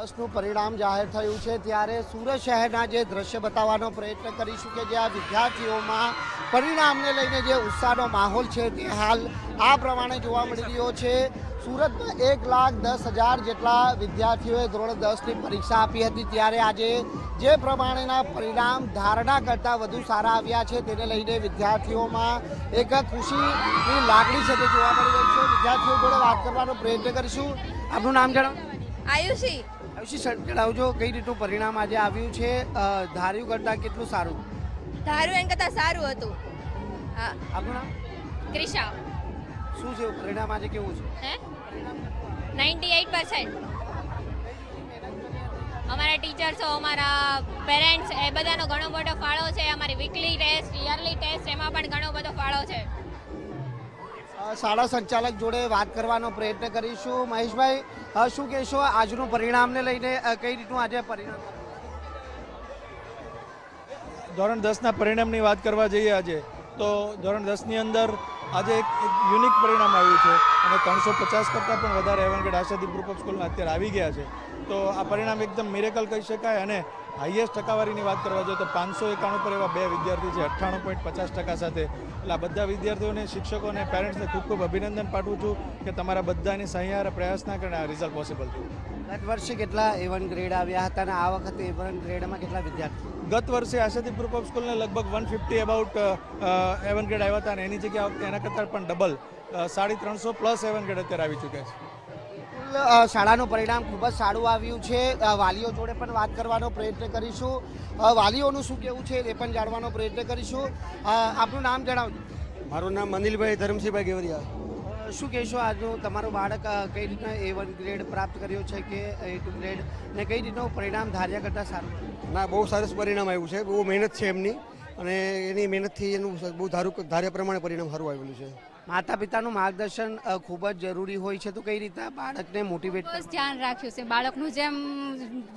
દસનું પરિણામ જાહેર થયું છે ત્યારે સુરત શહેરના જે દ્રશ્ય બતાવવાનો પ્રયત્ન કરીશું કે જે આ વિદ્યાર્થીઓમાં પરિણામને લઈને જે ઉત્સાહનો માહોલ છે તે હાલ આ પ્રમાણે જોવા મળી રહ્યો છે. સુરતમાં એક લાખ દસ હજાર જેટલા વિદ્યાર્થીઓએ ધોરણ દસની પરીક્ષા આપી હતી ત્યારે આજે જે પ્રમાણેના પરિણામ ધારણા કરતાં વધુ સારા આવ્યા છે તેને લઈને વિદ્યાર્થીઓમાં એક ખુશીની લાગણી છે જોવા મળી રહી છે. વિદ્યાર્થીઓ જોડે વાત કરવાનો પ્રયત્ન કરીશું. આપનું નામ જણાવો. આયુષી. સર જણાવજો કઈ રીતનું પરિણામ આજે આવ્યું છે ધાર્યું કરતાં કેટલું સારું? ધાર્યું એમ કરતાં સારું હતું. હા. આપનું નામ ક્રિશા. શું છે પરિણામ આજે કેવું છે? નાઇન્ટી એઇટ પર્સન્ટ અમારા ટીચર્સો અમારા પેરેન્ટ્સ એ બધાનો ઘણો બધો ફાળો છે. અમારી વીકલી ટેસ્ટ યરલી ટેસ્ટ એમાં પણ ઘણો બધો ફાળો છે. શાળા સંચાલક જોડે વાત કરવાનો પ્રયત્ન કરીશું. મહેશભાઈ શું કહેશો આજનું પરિણામને લઈને કઈ રીતનું આજે પરિણામ? ધોરણ દસના પરિણામની વાત કરવા જઈએ આજે, તો ધોરણ દસની અંદર આજે એક યુનિક પરિણામ આવ્યું છે. અને ત્રણસો પચાસ કરતાં પણ વધારે એવનગેડ આશાદી ગ્રુપ ઓફ સ્કૂલમાં અત્યારે આવી ગયા છે. તો આ પરિણામ એકદમ મિરેકલ કહી શકાય અને હાઈએસ્ટ ટકાવારીની વાત કરવા જોઈએ તો પાંચસો એકાણું પર એવા બે વિદ્યાર્થી છે અઠ્ઠાણું પોઈન્ટ પચાસ ટકા સાથે. એટલે આ બધા વિદ્યાર્થીઓને શિક્ષકોને પેરેન્ટ્સને ખૂબ ખૂબ અભિનંદન પાઠવું છું કે તમારા બધાની સહિયારા પ્રયાસના કારણે આ રિઝલ્ટ પોસિબલ થયું. ગત વર્ષે કેટલા એવન ગ્રેડ આવ્યા હતા અને આ વખતે એવન ગ્રેડમાં કેટલા વિદ્યાર્થી ગત વર્ષે આશાદી ગ્રુપ ઓફ સ્કૂલને લગભગ one fifty about A one grade આવ્યા હતા અને એની જગ્યા એના કરતાં પણ ડબલ સાડી ત્રણસો પ્લસ એવન ગ્રેડ અત્યારે આવી ચૂક્યા છે. શાળાનું પરિણામ ખૂબ જ સારું આવ્યું છે. વાલીઓ જોડે પણ વાત કરવાનો પ્રયત્ન કરીશું. વાલીઓનું શું કેવું છે એ પણ જાણવાનો પ્રયત્ન કરીશું. આપનું નામ જણાવજો. મારું નામ અનિલભાઈ ધરમસિંહભાઈ ગેવરિયા. શું કહેશો આજનું તમારું બાળક કઈ રીતના એ વન ગ્રેડ પ્રાપ્ત કર્યો છે કે એ ટુ ગ્રેડ ને કઈ રીતનું પરિણામ ધાર્યા કરતાં સારું? ના બહુ સરસ પરિણામ આવ્યું છે. બહુ મહેનત છે એમની અને એની મહેનતથી એનું બહુ ધારું ધાર્યા પ્રમાણે પરિણામ સારું આવેલું છે. માતા પિતાનું માર્ગદર્શન ખૂબ જ જરૂરી હોય છે. તો કઈ રીતે બાળકને મોટિવેટ બસ ધ્યાન રાખ્યું છે. બાળકનું જેમ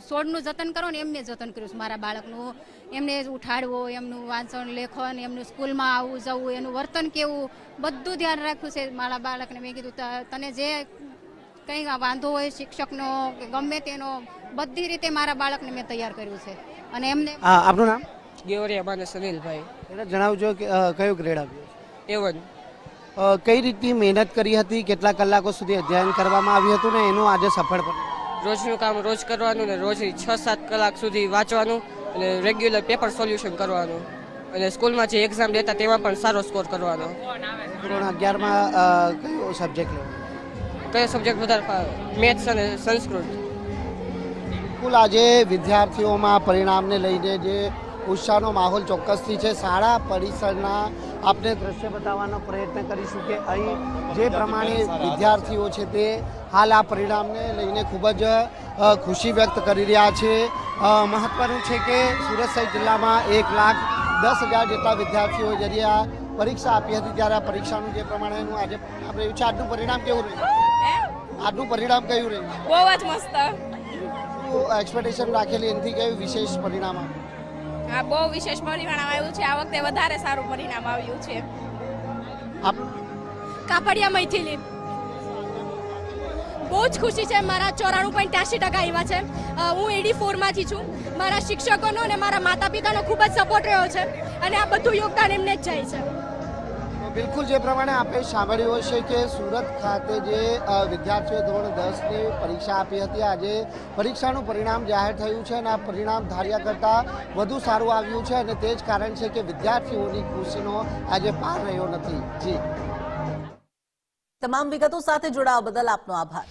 છોડનું જતન કરો ને એમને જતન કર્યું છે. મારા બાળકનું એમને ઉઠાડવો એમનું વાંચન લેખન એમનું સ્કૂલમાં આવવું જવું એનું વર્તન કેવું બધું ધ્યાન રાખ્યું છે મારા બાળકને. મેં કીધું તને જે કંઈ વાંધો હોય શિક્ષકનો કે ગમે તેનો બધી રીતે મારા બાળકને મેં તૈયાર કર્યું છે. અને એમને હા આપનું નામ? ગેવરિયા માને સુનિલભાઈ જણાવજો કે કયો ગ્રેડ આપ્યો અ, કઈ રીતની મહેનત કરી હતી? કેટલા કલાકો સુધી અધ્યયન કરવામાં આવ્યું હતું ને એનું આજે સફળ પણ રોજનું કામ રોજ કરવાનું ને રોજ છ સાત કલાક સુધી વાંચવાનું અને રેગ્યુલર પેપર સોલ્યુશન કરવાનું. અને સ્કૂલમાં જે એક્ઝામ લેતા તેમાં પણ સારો સ્કોર કરવાનો. ધોરણ અગિયારમાં કયો સબ્જેક્ટ લેવો કયો સબ્જેક્ટ વધારે મેથ્સ અને સંસ્કૃત? બિલકુલ આજે વિદ્યાર્થીઓમાં પરિણામને લઈને જે ઉત્સાહનો માહોલ ચોક્કસથી છે. શાળા પરિસરના આપણે દ્રશ્ય બતાવવાનો પ્રયત્ન કરીશું કે અહીં જે પ્રમાણે વિદ્યાર્થીઓ છે તે હાલ આ પરિણામને લઈને ખૂબ જ ખુશી વ્યક્ત કરી રહ્યા છે. મહત્વનું છે કે સુરત સહિત જિલ્લામાં એક લાખ દસ હજાર જેટલા વિદ્યાર્થીઓ જરી આ પરીક્ષા આપી હતી ત્યારે આ પરીક્ષાનું જે પ્રમાણેનું આજે આપણે છે આજનું પરિણામ કેવું રહ્યું? આજનું પરિણામ કયું રહ્યું? બહુ જ મસ્ત. એક્સપેક્ટેશન રાખેલી એનાથી કયું વિશેષ પરિણામ આવ્યું? હા બહુ વિશેષ પરિણામ આવ્યું છે. આ વખતે વધારે સારું પરિણામ આવ્યું છે. કાપડિયા મૈથિલી. બહુ જ ખુશી છે. મારા ચોરાણું પોઈન્ટ ત્યાસી ટકા આવ્યા છે. હું એડી ફોરમાંથી છું. મારા શિક્ષકોનો અને મારા માતા પિતાનો ખૂબ જ સપોર્ટ રહ્યો છે. અને આ બધું યોગદાન એમને જ જાય છે. બિલકુલ જે પ્રમાણે આપણે સાંભળ્યું હશે કે સુરત ખાતે જે વિદ્યાર્થીઓ ધોરણ દસની પરીક્ષા આપી હતી, આજે પરીક્ષાનું પરિણામ જાહેર થયું છે અને આ પરિણામ ધાર્યા કરતાં વધુ સારું આવ્યું છે અને તે જ કારણ છે કે વિદ્યાર્થીઓની ખુશીનો આજે પાર રહ્યો નથી. જી. તમામ વિગતો સાથે જોડાવા બદલ આપનો આભાર.